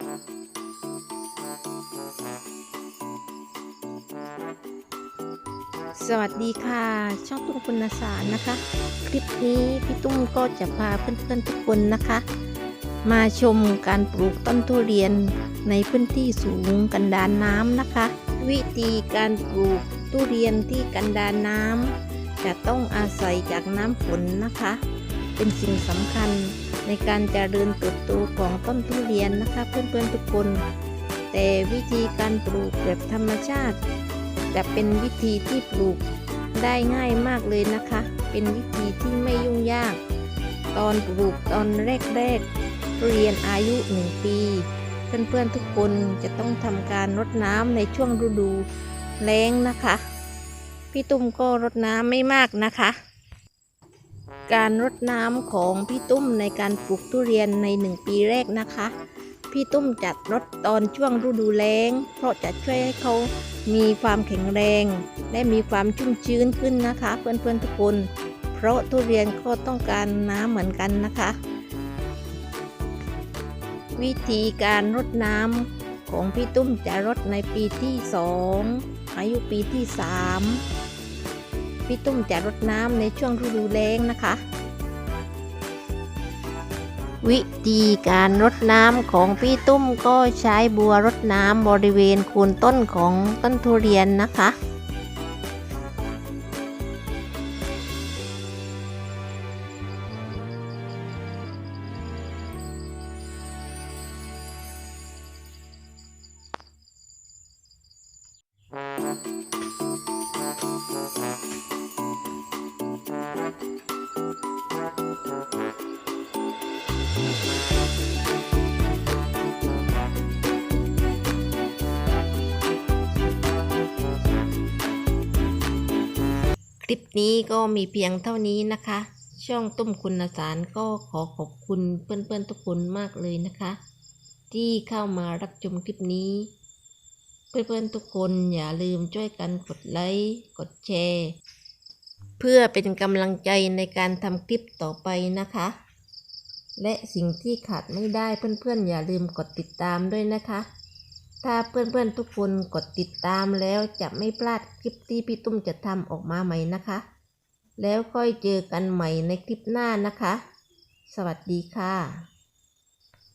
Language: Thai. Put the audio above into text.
สวัสดีค่ะ ช่องตุ้มคุณสารนะคะ คลิปนี้พี่ตุ้มก็จะพาเพื่อนๆทุกคนนะคะ มาชมการปลูกต้นทุเรียนในพื้นที่สูงกันดานน้ำนะคะ วิธีการปลูกทุเรียนที่กันดานน้ำจะต้องอาศัยจากน้ำฝนนะคะ เป็นสิ่งสำคัญ ในการจเจริญเติบโตของต้นทุเรียนนะคะเพื่อนๆทุกคน แต่วิธีการปลูกแบบธรรมชาติ จะเป็นวิธีที่ปลูกได้ง่ายมากเลยนะคะ เป็นวิธีที่ไม่ยุ่งยาก ตอนปลูกตอนแรกๆทุเรียนอายุหนึ่งปี เพื่อนๆทุกคนจะต้องทำการรดน้ำในช่วงฤดูแล้งนะคะ พี่ตุ้มก็รดน้ำไม่มากนะคะ การรดน้ำของพี่ตุ้มในการปลูกทุเรียนในหนึ่งปีแรกนะคะ พี่ตุ้มจัดรดตอนช่วงฤดูแล้ง เพราะจะช่วยให้เขามีความแข็งแรง และมีความชุ่มชื้นขึ้นนะคะ เพื่อนๆทุกคน เพราะทุเรียนก็ต้องการน้ำเหมือนกันนะคะ วิธีการรดน้ำของพี่ตุ้มจะรดในปีที่สองอายุปีที่สาม พี่ตุ้มจะรดน้ำในช่วงฤดูแล้งนะคะ วิธีการรดน้ำของพี่ตุ้มก็ใช้บัวรดน้ำบริเวณโคนต้นของต้นทุเรียนนะคะค ลิปนี้ก็มีเพียงเท่านี้นะคะ ช่องตุ้มคุณสารก็ขอขอบคุณเพื่อนๆทุกคนมากเลยนะคะ ที่เข้ามารับชมคลิปนี้ เพื่อนๆทุกคนอย่าลืมช่วยกันกดไลค์กดแชร์ เพื่อเป็นกำลังใจในการทำคลิปต่อไปนะคะ และสิ่งที่ขาดไม่ได้เพื่อนๆอย่าลืมกดติดตามด้วยนะคะ ถ้าเพื่อนๆทุกคนกดติดตามแล้วจะไม่พลาดคลิปที่พี่ตุ้มจะทำออกมาใหม่นะคะ แล้วค่อยเจอกันใหม่ในคลิปหน้านะคะ สวัสดีค่ะ